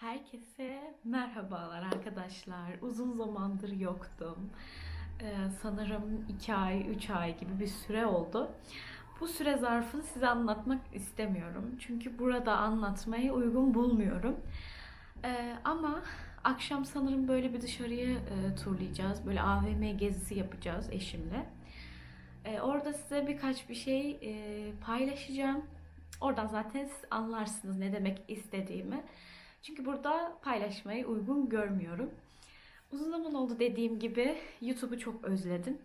Herkese merhabalar arkadaşlar. Uzun zamandır yoktum. Ee, sanırım 2 ay, 3 ay gibi bir süre oldu. Bu süre zarfını size anlatmak istemiyorum. Çünkü burada anlatmayı uygun bulmuyorum. Ee, ama akşam sanırım böyle bir dışarıyı e, turlayacağız. Böyle AVM gezisi yapacağız eşimle. Ee, orada size birkaç bir şey e, paylaşacağım. Oradan zaten siz anlarsınız ne demek istediğimi. Çünkü burada paylaşmayı uygun görmüyorum. Uzun zaman oldu dediğim gibi YouTube'u çok özledim.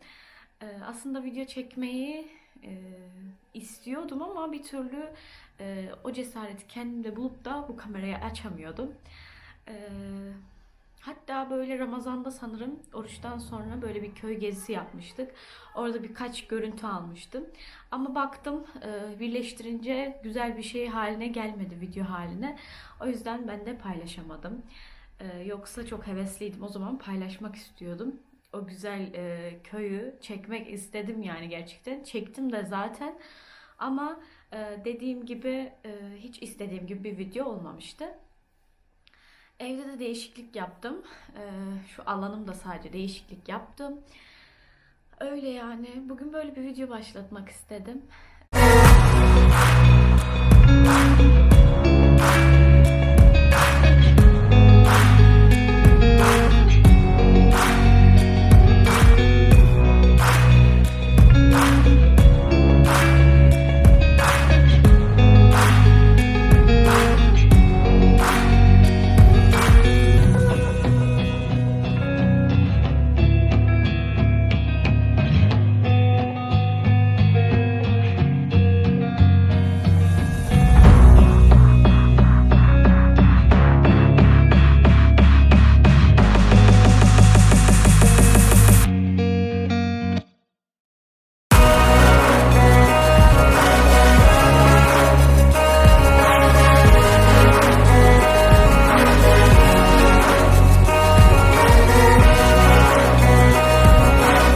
Ee, aslında video çekmeyi e, istiyordum ama bir türlü e, o cesareti kendimde bulup da bu kamerayı açamıyordum. Ee, hatta böyle Ramazan'da sanırım oruçtan sonra böyle bir köy gezisi yapmıştık. Orada birkaç görüntü almıştım. Ama baktım e, birleştirince güzel bir şey haline gelmedi video haline. O yüzden ben de paylaşamadım. Ee, yoksa çok hevesliydim. O zaman paylaşmak istiyordum. O güzel e, köyü çekmek istedim yani gerçekten. Çektim de zaten. Ama e, dediğim gibi e, hiç istediğim gibi bir video olmamıştı. Evde de değişiklik yaptım. E, şu alanımda sadece değişiklik yaptım. Öyle yani. Bugün böyle bir video başlatmak istedim.